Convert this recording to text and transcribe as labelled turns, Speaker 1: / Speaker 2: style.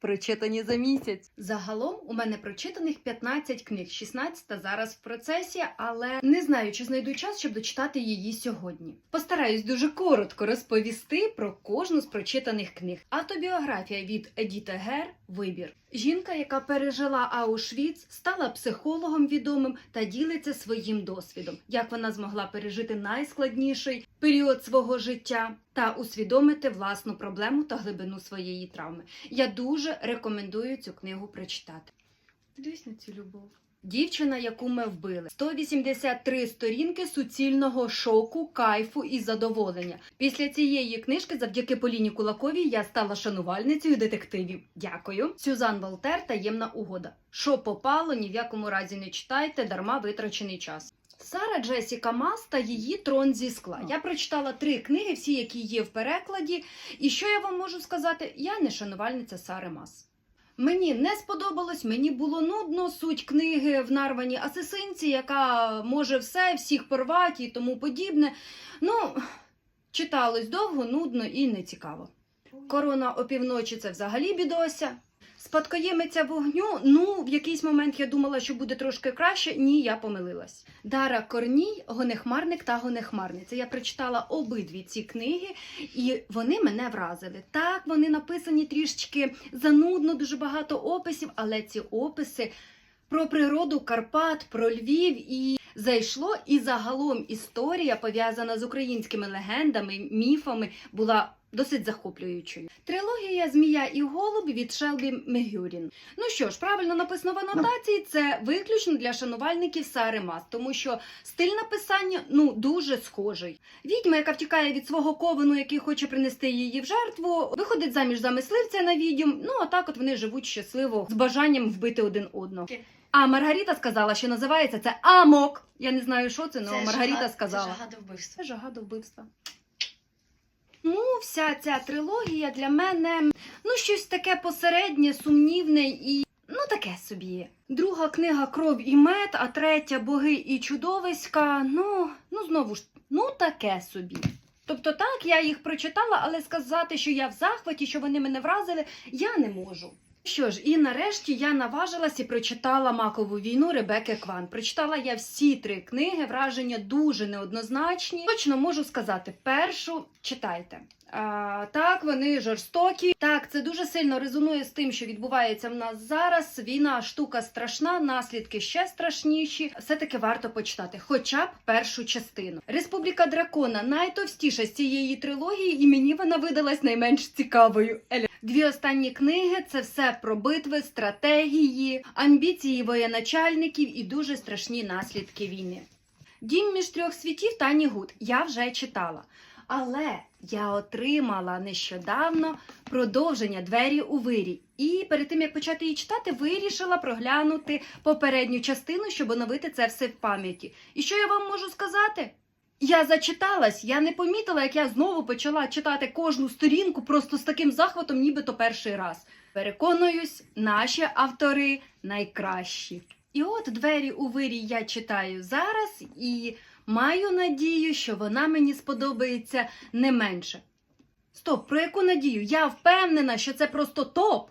Speaker 1: Прочитані за місяць. Загалом у мене прочитаних 15 книг, 16 зараз в процесі, але не знаю, чи знайду час, щоб дочитати її сьогодні. Постараюсь дуже коротко розповісти про кожну з прочитаних книг. Автобіографія від Едіта Гер Вибір. Жінка, яка пережила Аушвіц, стала психологом відомим та ділиться своїм досвідом, як вона змогла пережити найскладніший період свого життя та усвідомити власну проблему та глибину своєї травми. Я дуже рекомендую цю книгу прочитати. Дивись на цю любов. Дівчина, яку ми вбили, 183 сторінки суцільного шоку, кайфу і задоволення. Після цієї книжки, завдяки Поліні Кулаковій, я стала шанувальницею детективів. Дякую. Сюзан Волтер Таємна угода. Що попало, ні в якому разі не читайте, дарма витрачений час. Сара Джесіка Мас та її трон зі скла. Я прочитала три книги, всі, які є в перекладі. І що я вам можу сказати? Я не шанувальниця Сари Мас. Мені не сподобалось, мені було нудно. Суть книги в нарваній асесинці, яка може все, всіх порвати і тому подібне. Ну, читалось довго, нудно і нецікаво. Корона опівночі це взагалі бідося. Спадкоємиця вогню. Ну, в якийсь момент я думала, що буде трошки краще. Ні, я помилилась. Дара Корній, Гонехмарник та Гонехмарниця. Я прочитала обидві ці книги, і вони мене вразили. Так, вони написані трішечки занудно, дуже багато описів, але ці описи про природу Карпат, про Львів і. Зайшло, і загалом історія, пов'язана з українськими легендами, міфами, була досить захоплюючою. Трилогія Змія і Голуб від Шелбі Мегюрін. Ну що ж, правильно написано в анотації, це виключно для шанувальників Сари Мас, тому що стиль написання ну дуже схожий. Відьма, яка втікає від свого ковену, який хоче принести її в жертву, виходить заміж за мисливця на відьом. Ну а так от вони живуть щасливо з бажанням вбити один одного. А Маргарита сказала, що називається це Амок. Я не знаю, що це, але Маргарита сказала.
Speaker 2: Це жага до вбивства.
Speaker 1: Це жага до вбивства. Ну, вся ця трилогія для мене ну щось таке посереднє, сумнівне і ну таке собі. Друга книга Кров і мед, а третя Боги і чудовиська. Ну, ну знову ж, ну таке собі. Тобто так, я їх прочитала, але сказати, що я в захваті, що вони мене вразили, я не можу. Що ж, і нарешті я наважилась і прочитала макову війну Ребеки Кван. Прочитала я всі три книги, враження дуже неоднозначні. Точно можу сказати, першу читайте. А, так, вони жорстокі. Так, це дуже сильно резонує з тим, що відбувається в нас зараз. Війна штука страшна, наслідки ще страшніші. Все-таки варто почитати, хоча б першу частину. Республіка Дракона найтовстіша з цієї трилогії, і мені вона видалась найменш цікавою. Дві останні книги це все про битви, стратегії, амбіції воєначальників і дуже страшні наслідки війни. Дім між трьох світів Тані Гуд я вже читала. Але я отримала нещодавно продовження двері у вирі. І перед тим як почати її читати, вирішила проглянути попередню частину, щоб оновити це все в пам'яті. І що я вам можу сказати? Я зачиталась, я не помітила, як я знову почала читати кожну сторінку просто з таким захватом, нібито перший раз. Переконуюсь, наші автори найкращі. І от двері у вирі я читаю зараз і маю надію, що вона мені сподобається не менше. Стоп, про яку надію? Я впевнена, що це просто топ.